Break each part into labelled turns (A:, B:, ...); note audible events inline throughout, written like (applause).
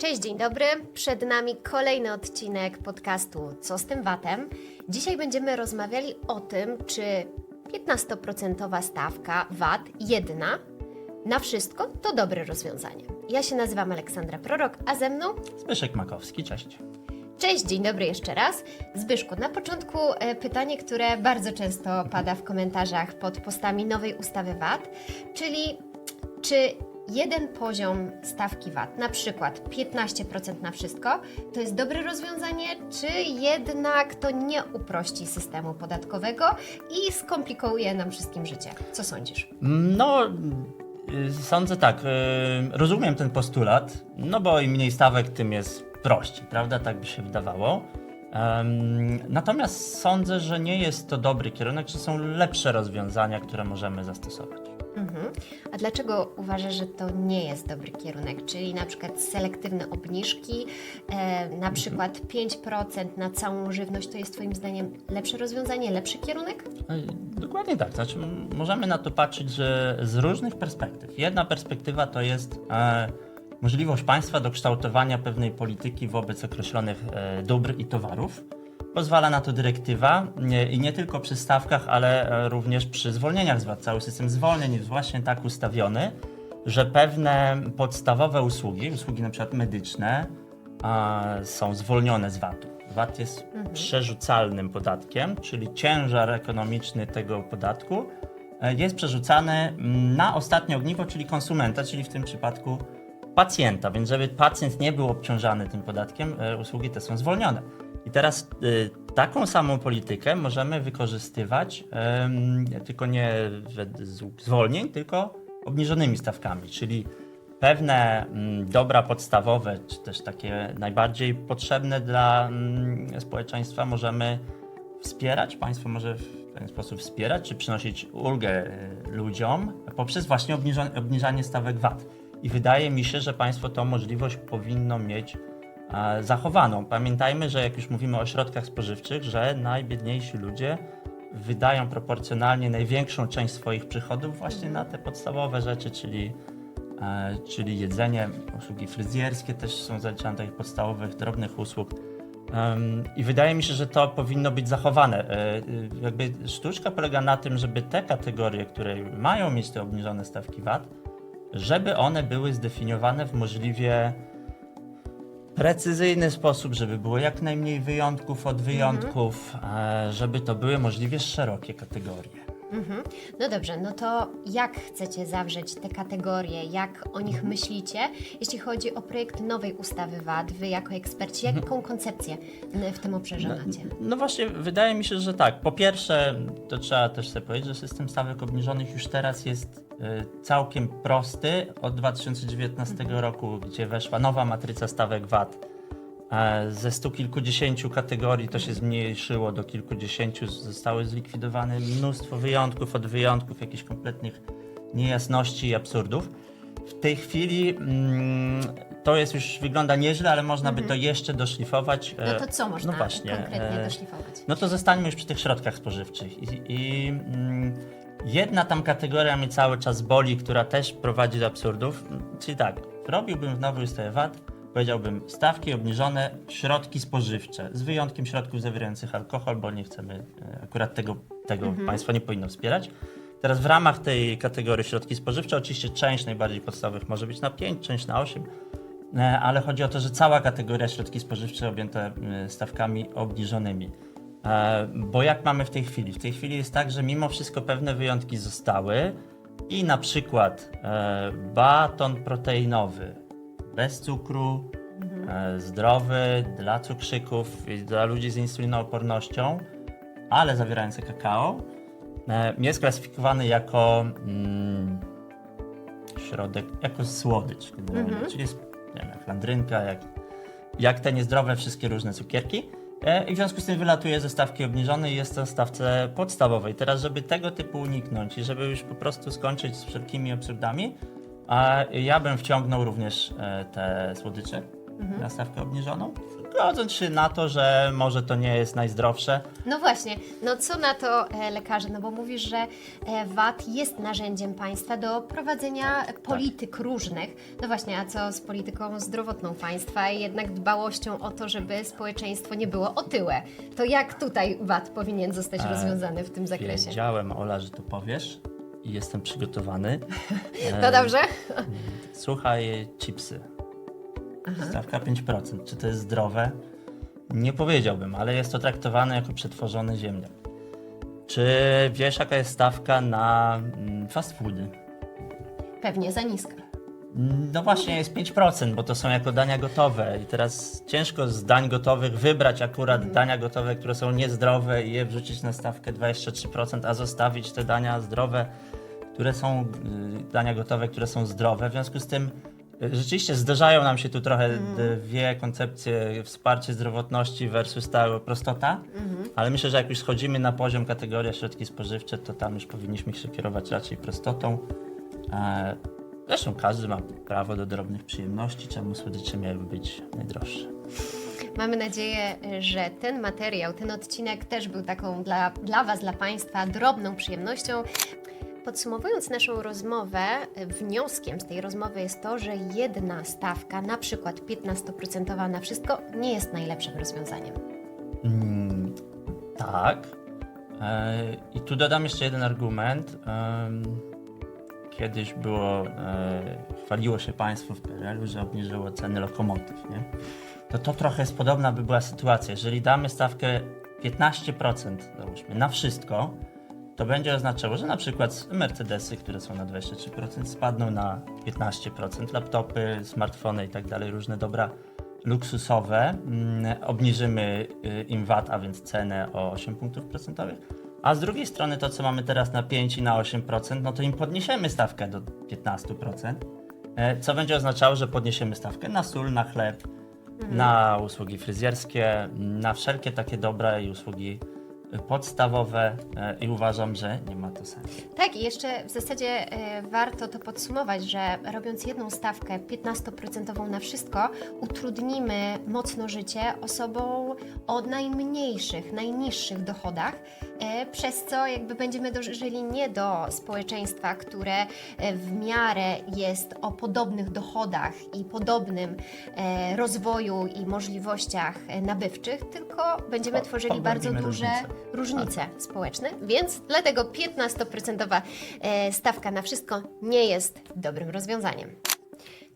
A: Cześć, dzień dobry. Przed nami kolejny odcinek podcastu Co z tym VAT-em? Dzisiaj będziemy rozmawiali o tym, czy 15% stawka VAT, jedna, na wszystko to dobre rozwiązanie. Ja się nazywam Aleksandra Prorok, a ze mną
B: Zbyszek Makowski, cześć.
A: Cześć, dzień dobry jeszcze raz. Zbyszku, na początku e, pytanie, które bardzo często pada w komentarzach pod postami nowej ustawy VAT, czyli czy jeden poziom stawki VAT, na przykład 15% na wszystko, to jest dobre rozwiązanie, czy jednak to nie uprości systemu podatkowego i skomplikuje nam wszystkim życie? Co sądzisz?
B: No, y, sądzę tak, y, rozumiem ten postulat, no bo im mniej stawek, tym jest prościej, prawda? Tak by się wydawało. Natomiast sądzę, że nie jest to dobry kierunek, że są lepsze rozwiązania, które możemy zastosować.
A: Mhm. A dlaczego uważasz, że to nie jest dobry kierunek? Czyli na przykład selektywne obniżki, e, na przykład 5% na całą żywność, to jest Twoim zdaniem lepsze rozwiązanie, lepszy kierunek?
B: Y, Dokładnie tak. Znaczy, możemy na to patrzeć że z różnych perspektyw. Jedna perspektywa to jest e, możliwość państwa do kształtowania pewnej polityki wobec określonych e, dóbr i towarów. Pozwala na to dyrektywa i nie tylko przy stawkach, ale e, również przy zwolnieniach z VAT. Cały system zwolnień jest właśnie tak ustawiony, że pewne podstawowe usługi, usługi przykład medyczne, są zwolnione z VAT-u. VAT jest przerzucalnym podatkiem, czyli ciężar ekonomiczny tego podatku e, jest przerzucany mm, na ostatnie ogniwo, czyli konsumenta, czyli w tym przypadku pacjenta. Więc żeby pacjent nie był obciążany tym podatkiem, e, usługi te są zwolnione. I teraz y, taką samą politykę możemy wykorzystywać, em, tylko nie zwolnień, tylko obniżonymi stawkami, czyli pewne mm, dobra podstawowe, czy też takie najbardziej potrzebne dla mm, społeczeństwa możemy wspierać. Państwo może w ten sposób wspierać, czy przynosić ulgę y, ludziom poprzez właśnie obniża- obniżanie stawek VAT. I wydaje mi się, że państwo tą możliwość powinno mieć e, zachowaną. Pamiętajmy, że jak już mówimy o środkach spożywczych, że najbiedniejsi ludzie wydają proporcjonalnie największą część swoich przychodów właśnie na te podstawowe rzeczy, czyli, e, czyli jedzenie, usługi fryzjerskie też są zaliczane do takich podstawowych, drobnych usług. I wydaje mi się, że to powinno być zachowane. E, Jakby sztuczka polega na tym, żeby te kategorie, które mają mieć te obniżone stawki VAT, żeby one były zdefiniowane w możliwie precyzyjny sposób, żeby było jak najmniej wyjątków od wyjątków, e, żeby to były możliwie szerokie kategorie.
A: Mhm. No dobrze, no to jak chcecie zawrzeć te kategorie, jak o nich myślicie, jeśli chodzi o projekt nowej ustawy VAT? Wy jako eksperci, jaką koncepcję w tym obszarze macie?
B: No właśnie, wydaje mi się, że tak. Po pierwsze, to trzeba też sobie powiedzieć, że system stawek obniżonych już teraz jest y, całkiem prosty. Od 2019 roku, gdzie weszła nowa matryca stawek VAT, e, ze stu kilkudziesięciu kategorii to się zmniejszyło do kilkudziesięciu, zostały zlikwidowane mnóstwo wyjątków od wyjątków, jakichś kompletnych niejasności i absurdów. W tej chwili mm, to jest już wygląda nieźle, ale można by to jeszcze doszlifować.
A: No
B: e,
A: to co można
B: no właśnie,
A: konkretnie
B: e,
A: doszlifować?
B: no to zostańmy już przy tych środkach spożywczych. I, i mm, jedna tam kategoria mnie cały czas boli, która też prowadzi do absurdów. Czyli tak, robiłbym w nowej ustawie VAT, powiedziałbym stawki obniżone, środki spożywcze, z wyjątkiem środków zawierających alkohol, bo nie chcemy, e, akurat tego, tego państwo nie powinno wspierać. Teraz w ramach tej kategorii środki spożywcze, oczywiście część najbardziej podstawowych może być na 5, część na 8, E, ale chodzi o to, że cała kategoria środki spożywcze objęte stawkami obniżonymi. E, Bo jak mamy w tej chwili? W tej chwili jest tak, że mimo wszystko pewne wyjątki zostały i na przykład baton proteinowy bez cukru, e, zdrowy, dla cukrzyków, i dla ludzi z insulinoopornością, ale zawierający kakao, e, jest klasyfikowany jako mm, środek, jako słodycz generalnie, czyli jest, nie wiem, jak landrynka, jak, jak te niezdrowe wszystkie różne cukierki. E, I w związku z tym wylatuje ze stawki obniżonej i jest to stawce podstawowej. Teraz, żeby tego typu uniknąć i żeby już po prostu skończyć z wszelkimi absurdami, a ja bym wciągnął również e, te słodycze.
A: Mhm.
B: na stawkę obniżoną, godząc się na to, że może to nie jest najzdrowsze.
A: No właśnie, no co na to e, lekarze? No bo mówisz, że e, VAT jest narzędziem państwa do prowadzenia polityk różnych. No właśnie, a co z polityką zdrowotną państwa i jednak dbałością o to, żeby społeczeństwo nie było otyłe? To jak tutaj VAT powinien zostać
B: E,
A: rozwiązany w tym zakresie?
B: Wiedziałem, Ola, że to powiesz i jestem przygotowany. (laughs)
A: To
B: E,
A: dobrze?
B: Słuchaj, chipsy. Stawka 5%. Czy to jest zdrowe? Nie powiedziałbym, ale jest to traktowane jako przetworzony ziemniak. Czy wiesz, jaka jest stawka na mm, fast foody?
A: Pewnie za niska.
B: No właśnie jest 5%, bo to są jako dania gotowe i teraz ciężko z dań gotowych wybrać akurat dania gotowe, które są niezdrowe i je wrzucić na stawkę 23%, a zostawić te dania zdrowe, które są, y, dania gotowe, które są zdrowe. W związku z tym y, rzeczywiście zderzają nam się tu trochę dwie koncepcje, wsparcie zdrowotności versus ta prostota, ale myślę, że jak już schodzimy na poziom kategoria środki spożywcze, to tam już powinniśmy się kierować raczej prostotą. Zresztą każdy ma prawo do drobnych przyjemności, czemu słodycze miałyby być najdroższe.
A: Mamy nadzieję, że ten materiał, ten odcinek też był taką dla, dla Was, dla Państwa drobną przyjemnością. Podsumowując naszą rozmowę, wnioskiem z tej rozmowy jest to, że jedna stawka, na przykład 15% na wszystko, nie jest najlepszym rozwiązaniem.
B: Mm, tak. E, I tu dodam jeszcze jeden argument. Kiedyś było, e, chwaliło się państwo w PRL-u, że obniżyło ceny lokomotyw, nie? To to trochę jest podobna by była sytuacja. Jeżeli damy stawkę 15%, załóżmy, na wszystko, to będzie oznaczało, że na przykład Mercedesy, które są na 23%, spadną na 15%, laptopy, smartfony i tak dalej, różne dobra luksusowe, mm, obniżymy y, im VAT, a więc cenę o 8 punktów procentowych, a z drugiej strony to, co mamy teraz na 5 i na 8%, no to im podniesiemy stawkę do 15%, e, co będzie oznaczało, że podniesiemy stawkę na sól, na chleb, na usługi fryzjerskie, na wszelkie takie dobra i usługi podstawowe e, i uważam, że nie ma to sensu.
A: Tak, i jeszcze w zasadzie e, warto to podsumować, że robiąc jedną stawkę 15% na wszystko, utrudnimy mocno życie osobom o najmniejszych, najniższych dochodach, e, przez co jakby będziemy dążyli nie do społeczeństwa, które e, w miarę jest o podobnych dochodach i podobnym e, rozwoju i możliwościach nabywczych, tylko będziemy
B: Po-
A: tworzyli bardzo duże
B: różnice.
A: różnice społeczne, więc dlatego 15% e, stawka na wszystko nie jest dobrym rozwiązaniem.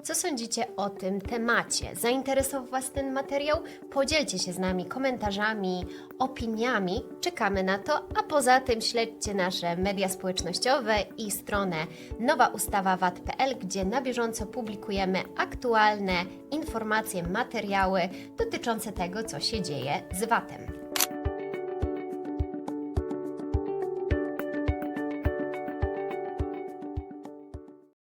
A: Co sądzicie o tym temacie? Zainteresował Was ten materiał? Podzielcie się z nami komentarzami, opiniami. Czekamy na to, a poza tym śledźcie nasze media społecznościowe i stronę nowa ustawa VAT.pl, gdzie na bieżąco publikujemy aktualne informacje, materiały dotyczące tego, co się dzieje z VAT-em.